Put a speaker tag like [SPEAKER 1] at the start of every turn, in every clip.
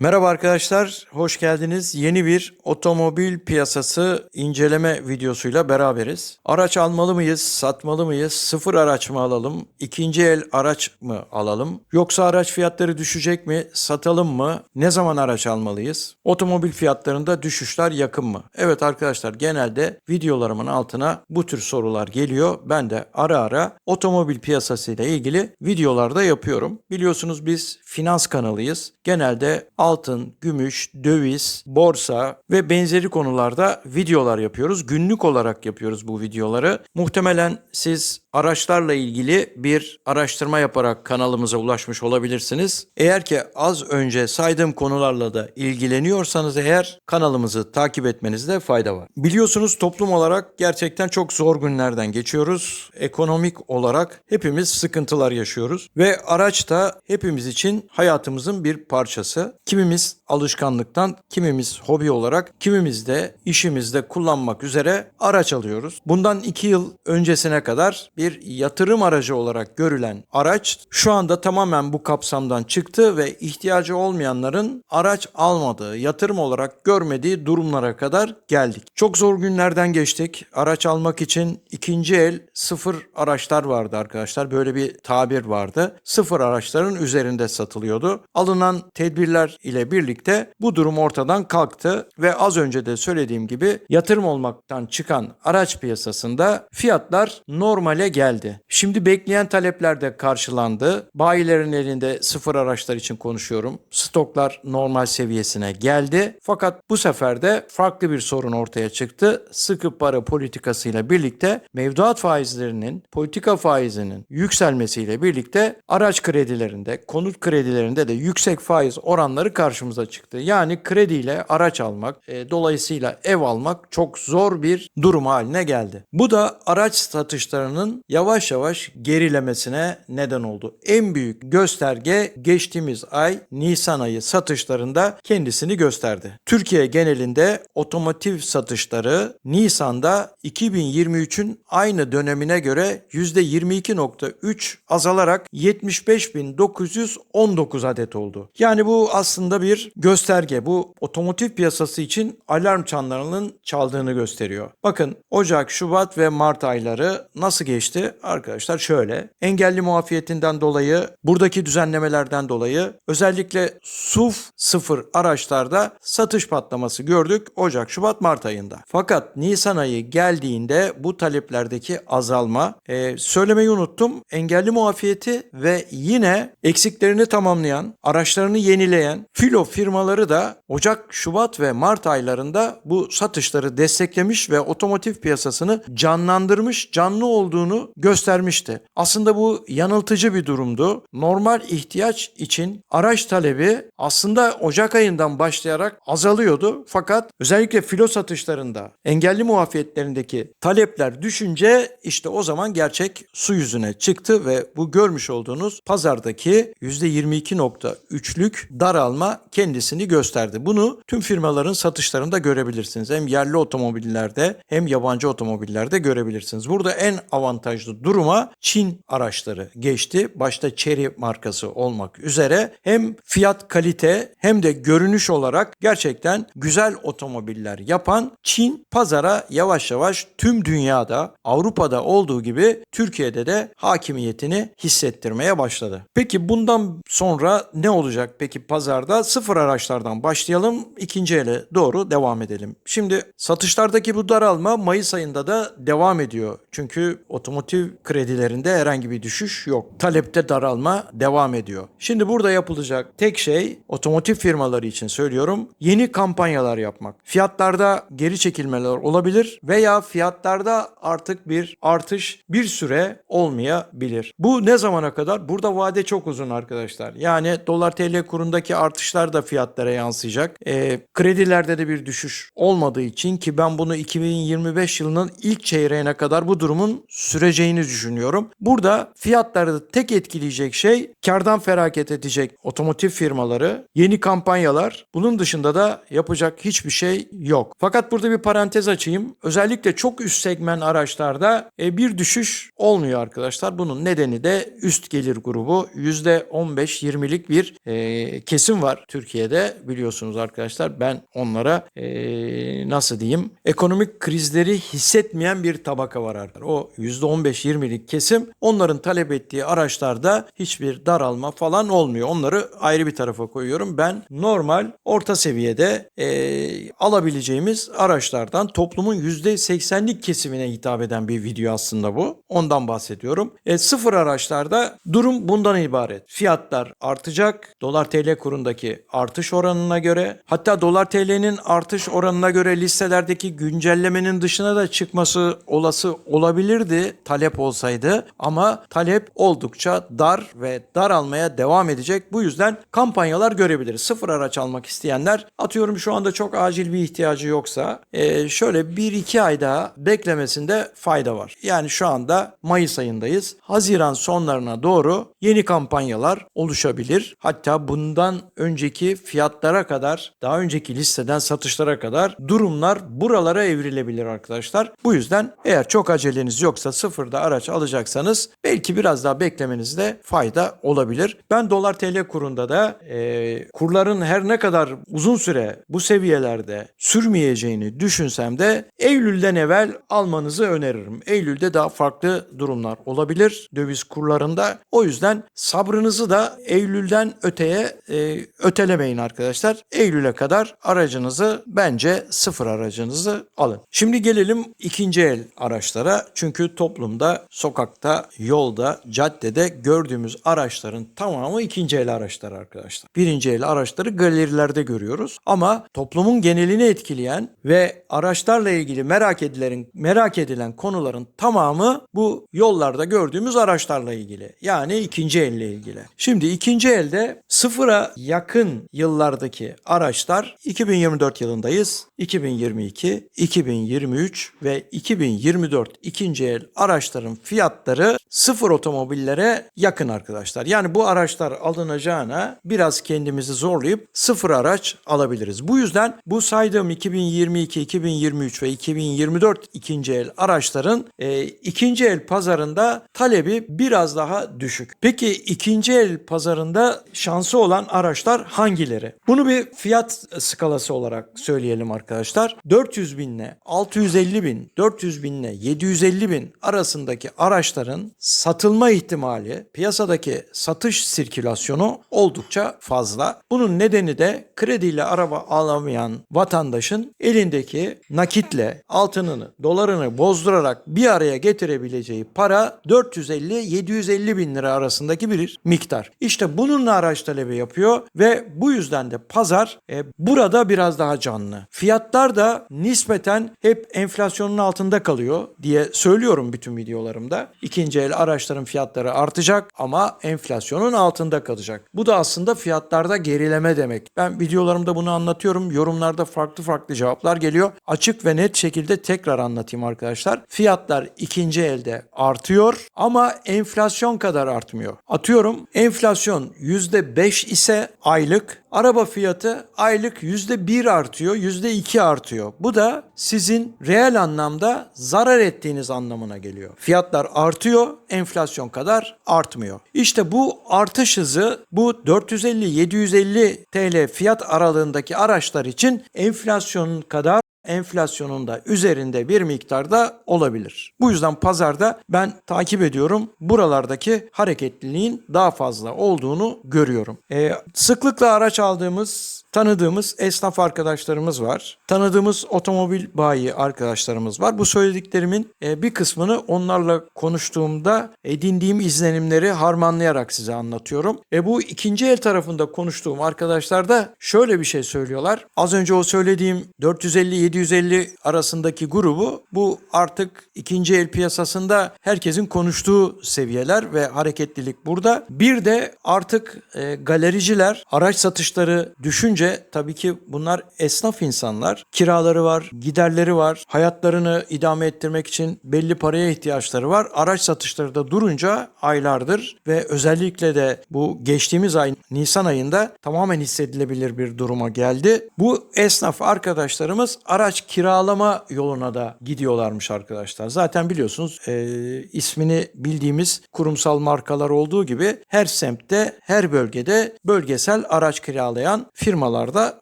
[SPEAKER 1] Merhaba arkadaşlar, hoş geldiniz. Yeni bir otomobil piyasası inceleme videosuyla beraberiz. Araç almalı mıyız, satmalı mıyız, sıfır araç mı alalım, ikinci el araç mı alalım, yoksa araç fiyatları düşecek mi, satalım mı, ne zaman araç almalıyız, otomobil fiyatlarında düşüşler yakın mı? Evet arkadaşlar, genelde videolarımın altına bu tür sorular geliyor. Ben de ara ara otomobil piyasası ile ilgili videolarda yapıyorum. Biliyorsunuz biz finans kanalıyız. Genelde altın, gümüş, döviz, borsa ve benzeri konularda videolar yapıyoruz. Günlük olarak yapıyoruz bu videoları. Muhtemelen siz araçlarla ilgili bir araştırma yaparak kanalımıza ulaşmış olabilirsiniz. Eğer ki az önce saydığım konularla da ilgileniyorsanız eğer kanalımızı takip etmenizde fayda var. Biliyorsunuz toplum olarak gerçekten çok zor günlerden geçiyoruz. Ekonomik olarak hepimiz sıkıntılar yaşıyoruz ve araç da hepimiz için hayatımızın bir parçası. Kimimiz alışkanlıktan, kimimiz hobi olarak, kimimiz de işimizde kullanmak üzere araç alıyoruz. Bundan iki yıl öncesine kadar bir yatırım aracı olarak görülen araç şu anda tamamen bu kapsamdan çıktı ve ihtiyacı olmayanların araç almadığı, yatırım olarak görmediği durumlara kadar geldik. Çok zor günlerden geçtik. Araç almak için ikinci el sıfır araçlar vardı arkadaşlar. Böyle bir tabir vardı. Sıfır araçların üzerinde satılıyordu. Alınan tedbirler ile birlikte bu durum ortadan kalktı ve az önce de söylediğim gibi yatırım olmaktan çıkan araç piyasasında fiyatlar normale geldi. Şimdi bekleyen talepler de karşılandı. Bayilerin elinde sıfır araçlar için konuşuyorum. Stoklar normal seviyesine geldi. Fakat bu sefer de farklı bir sorun ortaya çıktı. Sıkı para politikasıyla birlikte mevduat faizlerinin, politika faizinin yükselmesiyle birlikte araç kredilerinde, konut kredilerinde de yüksek faiz oranları karşımıza çıktı. Yani krediyle araç almak, e, dolayısıyla ev almak çok zor bir durum haline geldi. Bu da araç satışlarının yavaş yavaş gerilemesine neden oldu. En büyük gösterge geçtiğimiz ay Nisan ayı satışlarında kendisini gösterdi. Türkiye genelinde otomotiv satışları Nisan'da 2023'ün aynı dönemine göre %22.3 azalarak 75.919 adet oldu. Yani bu aslında bir gösterge. Bu otomotiv piyasası için alarm çanlarının çaldığını gösteriyor. Bakın Ocak, Şubat ve Mart ayları nasıl geçti? Arkadaşlar şöyle. Engelli muafiyetinden dolayı, buradaki düzenlemelerden dolayı özellikle SUV sıfır araçlarda satış patlaması gördük Ocak, Şubat, Mart ayında. Fakat Nisan ayı geldiğinde bu taleplerdeki azalma, e, söylemeyi unuttum, engelli muafiyeti ve yine eksiklerini tamamlayan, araçlarını yenileyen filo firmaları da Ocak, Şubat ve Mart aylarında bu satışları desteklemiş ve otomotiv piyasasını canlandırmış, canlı olduğunu göstermişti. Aslında bu yanıltıcı bir durumdu. Normal ihtiyaç için araç talebi aslında Ocak ayından başlayarak azalıyordu. Fakat özellikle filo satışlarında engelli muafiyetlerindeki talepler düşünce işte o zaman gerçek su yüzüne çıktı ve bu görmüş olduğunuz pazardaki %22.3'lük daralma kendisini gösterdi. Bunu tüm firmaların satışlarında görebilirsiniz. Hem yerli otomobillerde hem yabancı otomobillerde görebilirsiniz. Burada en avantajlı duruma Çin araçları geçti. Başta Chery markası olmak üzere hem fiyat kalite hem de görünüş olarak gerçekten güzel otomobiller yapan Çin pazara yavaş yavaş tüm dünyada Avrupa'da olduğu gibi Türkiye'de de hakimiyetini hissettirmeye başladı. Peki bundan sonra ne olacak peki pazarda? Sıfır araçlardan başlayalım ikinci ele doğru devam edelim. Şimdi satışlardaki bu daralma Mayıs ayında da devam ediyor. Çünkü otomotiv kredilerinde herhangi bir düşüş yok. Talepte daralma devam ediyor. Şimdi burada yapılacak tek şey otomotiv firmaları için söylüyorum yeni kampanyalar yapmak. Fiyatlarda geri çekilmeler olabilir veya fiyatlarda artık bir artış bir süre olmayabilir. Bu ne zamana kadar? Burada vade çok uzun arkadaşlar. Yani dolar TL kurundaki artışlar da fiyatlara yansıyacak. E, kredilerde de bir düşüş olmadığı için ki ben bunu 2025 yılının ilk çeyreğine kadar bu durumun süre süreceğini düşünüyorum. Burada fiyatları tek etkileyecek şey kardan feragat edecek otomotiv firmaları, yeni kampanyalar. Bunun dışında da yapacak hiçbir şey yok. Fakat burada bir parantez açayım. Özellikle çok üst segment araçlarda e, bir düşüş olmuyor arkadaşlar. Bunun nedeni de üst gelir grubu %15-20'lik bir e, kesim var Türkiye'de biliyorsunuz arkadaşlar. Ben onlara e, nasıl diyeyim ekonomik krizleri hissetmeyen bir tabaka var artık. O %15-20'lik kesim onların talep ettiği araçlarda hiçbir daralma falan olmuyor. Onları ayrı bir tarafa koyuyorum. Ben normal orta seviyede e, alabileceğimiz araçlardan toplumun %80'lik kesimine hitap eden bir video aslında bu. Ondan bahsediyorum. E, sıfır araçlarda durum bundan ibaret. Fiyatlar artacak. Dolar TL kurundaki artış oranına göre hatta dolar TL'nin artış oranına göre listelerdeki güncellemenin dışına da çıkması olası olabilirdi talep olsaydı ama talep oldukça dar ve daralmaya devam edecek. Bu yüzden kampanyalar görebiliriz. Sıfır araç almak isteyenler atıyorum şu anda çok acil bir ihtiyacı yoksa e, şöyle 1-2 ay daha beklemesinde fayda var. Yani şu anda Mayıs ayındayız. Haziran sonlarına doğru yeni kampanyalar oluşabilir. Hatta bundan önceki fiyatlara kadar, daha önceki listeden satışlara kadar durumlar buralara evrilebilir arkadaşlar. Bu yüzden eğer çok aceleniz yoksa sıfırda araç alacaksanız belki biraz daha beklemenizde fayda olabilir. Ben dolar TL kurunda da e, kurların her ne kadar uzun süre bu seviyelerde sürmeyeceğini düşünsem de Eylül'den evvel almanızı öneririm. Eylül'de daha farklı durumlar olabilir döviz kurlarında. O yüzden sabrınızı da Eylül'den öteye e, ötelemeyin arkadaşlar. Eylül'e kadar aracınızı bence sıfır aracınızı alın. Şimdi gelelim ikinci el araçlara. Çünkü toplumda, sokakta, yolda, caddede gördüğümüz araçların tamamı ikinci el araçlar arkadaşlar. Birinci el araçları galerilerde görüyoruz. Ama toplumun genelini etkileyen ve araçlarla ilgili merak edilen, merak edilen konuların tamamı bu yollarda gördüğümüz araçlarla ilgili. Yani ikinci elle ilgili. Şimdi ikinci elde sıfıra yakın yıllardaki araçlar 2024 yılındayız. 2022, 2023 ve 2024 ikinci el araçların fiyatları sıfır otomobillere yakın arkadaşlar. Yani bu araçlar alınacağına biraz kendimizi zorlayıp sıfır araç alabiliriz. Bu yüzden bu saydığım 2022, 2023 ve 2024 ikinci el araçların e, ikinci el pazarında talebi biraz daha düşük. Peki ikinci el pazarında şansı olan araçlar hangileri? Bunu bir fiyat skalası olarak söyleyelim arkadaşlar. 400 binle 650 bin, 400 binle 750 bin arasındaki araçların satılma ihtimali, piyasadaki satış sirkülasyonu oldukça fazla. Bunun nedeni de krediyle araba alamayan vatandaşın elindeki nakitle altınını, dolarını bozdurarak bir araya getirebileceği para 450-750 bin lira arasındaki bir miktar. İşte bununla araç talebi yapıyor ve bu yüzden de pazar e, burada biraz daha canlı. Fiyatlar da nispeten hep enflasyonun altında kalıyor diye söylüyorum bütün videolarımda. İkinci el araçların fiyatları artacak ama enflasyonun altında kalacak. Bu da aslında fiyatlarda gerileme demek. Ben videolarımda bunu anlatıyorum. Yorumlarda farklı farklı cevaplar geliyor. Açık ve net şekilde tekrar anlatayım arkadaşlar. Fiyatlar ikinci elde artıyor ama enflasyon kadar artmıyor. Atıyorum enflasyon %5 ise aylık araba fiyatı aylık %1 artıyor, %2 artıyor. Bu da sizin reel anlamda zarar ettiğiniz anlamına geliyor. Fiyatlar artıyor, enflasyon kadar artmıyor. İşte bu artış hızı bu 450-750 TL fiyat aralığındaki araçlar için enflasyonun kadar enflasyonun da üzerinde bir miktarda olabilir. Bu yüzden pazarda ben takip ediyorum. Buralardaki hareketliliğin daha fazla olduğunu görüyorum. Ee, sıklıkla araç aldığımız tanıdığımız esnaf arkadaşlarımız var. Tanıdığımız otomobil bayi arkadaşlarımız var. Bu söylediklerimin e, bir kısmını onlarla konuştuğumda edindiğim izlenimleri harmanlayarak size anlatıyorum. E bu ikinci el tarafında konuştuğum arkadaşlar da şöyle bir şey söylüyorlar. Az önce o söylediğim 450-750 150 arasındaki grubu bu artık ikinci el piyasasında herkesin konuştuğu seviyeler ve hareketlilik burada. Bir de artık e, galericiler araç satışları düşünce tabii ki bunlar esnaf insanlar. Kiraları var, giderleri var, hayatlarını idame ettirmek için belli paraya ihtiyaçları var. Araç satışları da durunca aylardır ve özellikle de bu geçtiğimiz ay Nisan ayında tamamen hissedilebilir bir duruma geldi. Bu esnaf arkadaşlarımız araç kiralama yoluna da gidiyorlarmış arkadaşlar. Zaten biliyorsunuz e, ismini bildiğimiz kurumsal markalar olduğu gibi her semtte, her bölgede bölgesel araç kiralayan firmalar da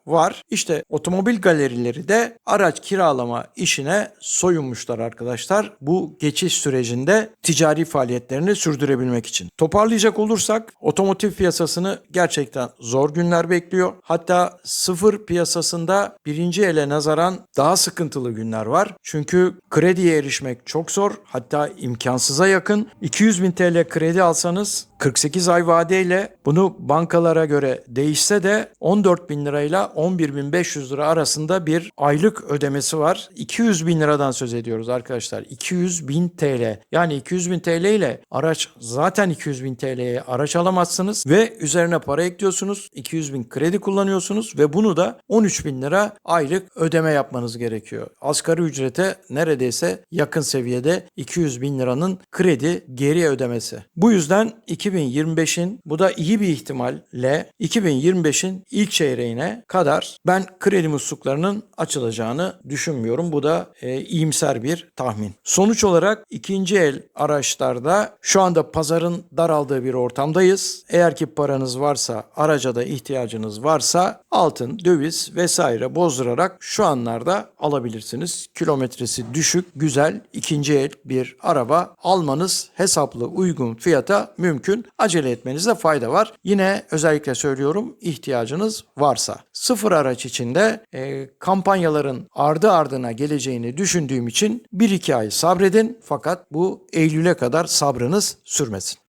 [SPEAKER 1] var. İşte otomobil galerileri de araç kiralama işine soyunmuşlar arkadaşlar. Bu geçiş sürecinde ticari faaliyetlerini sürdürebilmek için. Toparlayacak olursak otomotiv piyasasını gerçekten zor günler bekliyor. Hatta sıfır piyasasında birinci ele nazaran daha sıkıntılı günler var. Çünkü krediye erişmek çok zor. Hatta imkansıza yakın. 200 bin TL kredi alsanız 48 ay vadeyle bunu bankalara göre değişse de 14 bin lirayla 11 bin 500 lira arasında bir aylık ödemesi var. 200 bin liradan söz ediyoruz arkadaşlar. 200 bin TL. Yani 200 bin TL ile araç zaten 200 bin TL'ye araç alamazsınız ve üzerine para ekliyorsunuz. 200 bin kredi kullanıyorsunuz ve bunu da 13 bin lira aylık ödeme yapmanız gerekiyor. Asgari ücrete neredeyse yakın seviyede 200 bin liranın kredi geri ödemesi. Bu yüzden 2025'in bu da iyi bir ihtimalle 2025'in ilk çeyreğine kadar ben kredi musluklarının açılacağını düşünmüyorum. Bu da e, iyimser bir tahmin. Sonuç olarak ikinci el araçlarda şu anda pazarın daraldığı bir ortamdayız. Eğer ki paranız varsa, araca da ihtiyacınız varsa altın, döviz vesaire bozdurarak şu anlarda alabilirsiniz. Kilometresi düşük, güzel, ikinci el bir araba almanız hesaplı, uygun fiyata mümkün. Acele etmenizde fayda var. Yine özellikle söylüyorum ihtiyacınız varsa. Sıfır araç içinde e, kampanyaların ardı ardına geleceğini düşündüğüm için 1-2 ay sabredin fakat bu Eylül'e kadar sabrınız sürmesin.